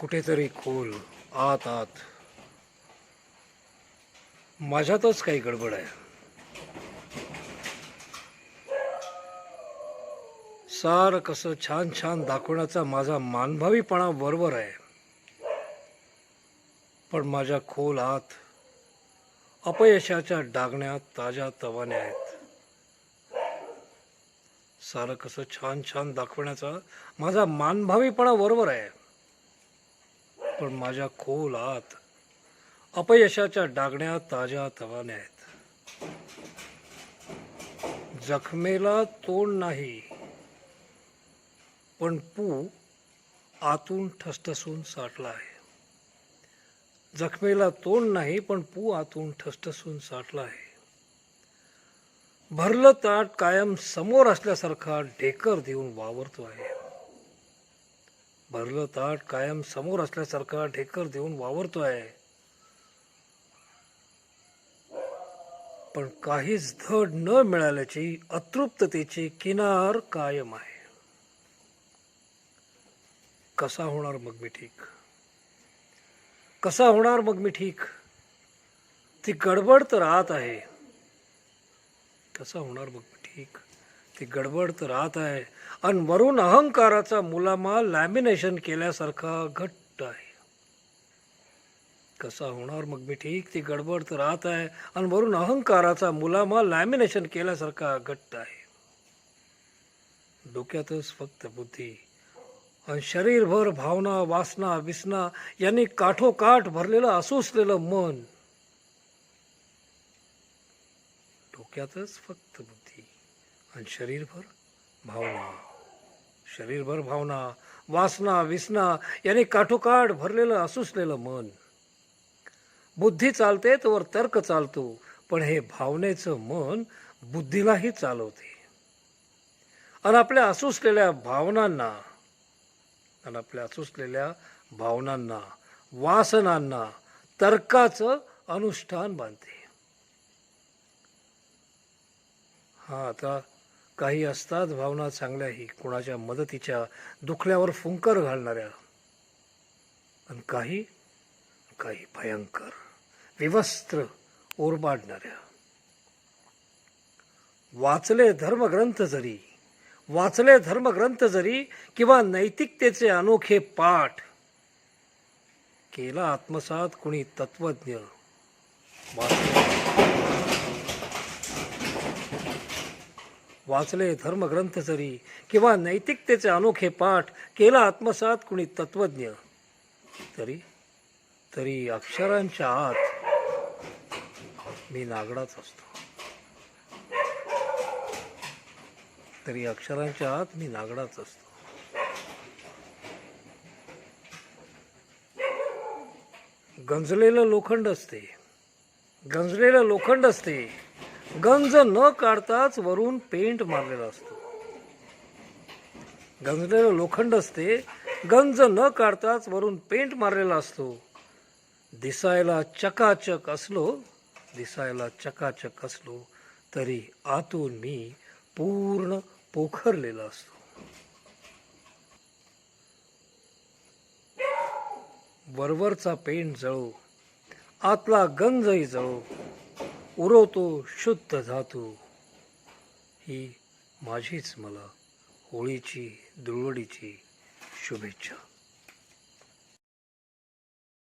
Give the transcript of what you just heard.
कुठेतरी खोल आत आत. माझ्यातच काही गडबड आहे. सार कसं छान छान दाखवण्याचा माझा मानभावीपणा बरोबर आहे. पण माझ्या खोल आत अपयशाच्या डागण्यात ताज्या तवाने आहेत. सारं कसं छान छान दाखवण्याचा माझा मानभावीपणा बरोबर आहे. पण माझ्या खोल आत अपयशाच्या डागण्या ताज्या तवाने आहेत. जखमेला तोंड नाही पण पू आतून ठसठसून साठला आहे. जखमेला तोंड नाही पण पू आतून ठसठसून साठला आहे. भरलं ताट कायम समोर असल्यासारखा ढेकर देऊन वावरतो आहे. भरलं ताट कायम समोर असल्यासारखा ढेकर देऊन वावरतो आहे पण काहीच धड न मिळाल्याची अतृप्ततेची किनार कायम आहे. कसा होणार मग मी ठीक? कसा होणार मग मी ठीक? ती गडबड तर आत आहे. कसा होणार मग मी ठीक? ती गडबड तर राहत आहे. आणि वरून अहंकाराचा मुलामा लॅमिनेशन केल्यासारखा घट्ट आहे. कसा होणार मग मी ठीक ती गडबड तर राहत आहे. आणि वरून अहंकाराचा मुलामा लॅमिनेशन केल्यासारखा घट्ट आहे. डोक्यातच फक्त बुद्धी. आणि शरीरभर भावना वासना विसना यांनी काठोकाठ भरलेलं असोसलेलं मन. डोक्यातच फक्त बुद्धी. आणि शरीरभर भावना. शरीरभर भावना वासना विसना यांनी काठोकाठ भरलेलं असूसलेलं मन. बुद्धी चालते तर तर्क चालतो पण हे भावनेचं मन बुद्धीलाही चालवते. आणि आपल्या असूसलेल्या भावनांना आणि आपल्या असूसलेल्या भावनांना वासनांना तर्काचं अनुष्ठान बांधते. हा आता काही असतात भावना चांगल्याही कोणाच्या मदतीच्या दुखल्यावर फुंकर घालणाऱ्या. आणि काही काही भयंकर विवस्त्र ओरबाडणाऱ्या वाचले धर्मग्रंथ जरी वाचले धर्मग्रंथ जरी किंवा नैतिकतेचे अनोखे पाठ केला आत्मसात कुणी तत्वज्ञ वाचले वाचले धर्मग्रंथ जरी किंवा नैतिकतेचे अनोखे पाठ केला आत्मसात कुणी तत्वज्ञ तरी तरी अक्षरांच्या आत मी नागडाच असतो. तरी अक्षरांच्या आत मी नागडाच असतो. गंजलेलं लोखंड असते गंजलेलं लोखंड असते गंज न काढताच वरून पेंट मारलेला असतो. गंजलेलं लोखंड असते गंज न काढताच वरून पेंट मारलेला असतो. दिसायला चकाचक असलो दिसायला चकाचक असलो तरी आतून मी पूर्ण पोखरलेला असतो. वरवरचा पेंट जळो आतला गंजही जळो उरवतो शुद्ध धातू. ही माझीच मला होळीची दुळवडीची शुभेच्छा.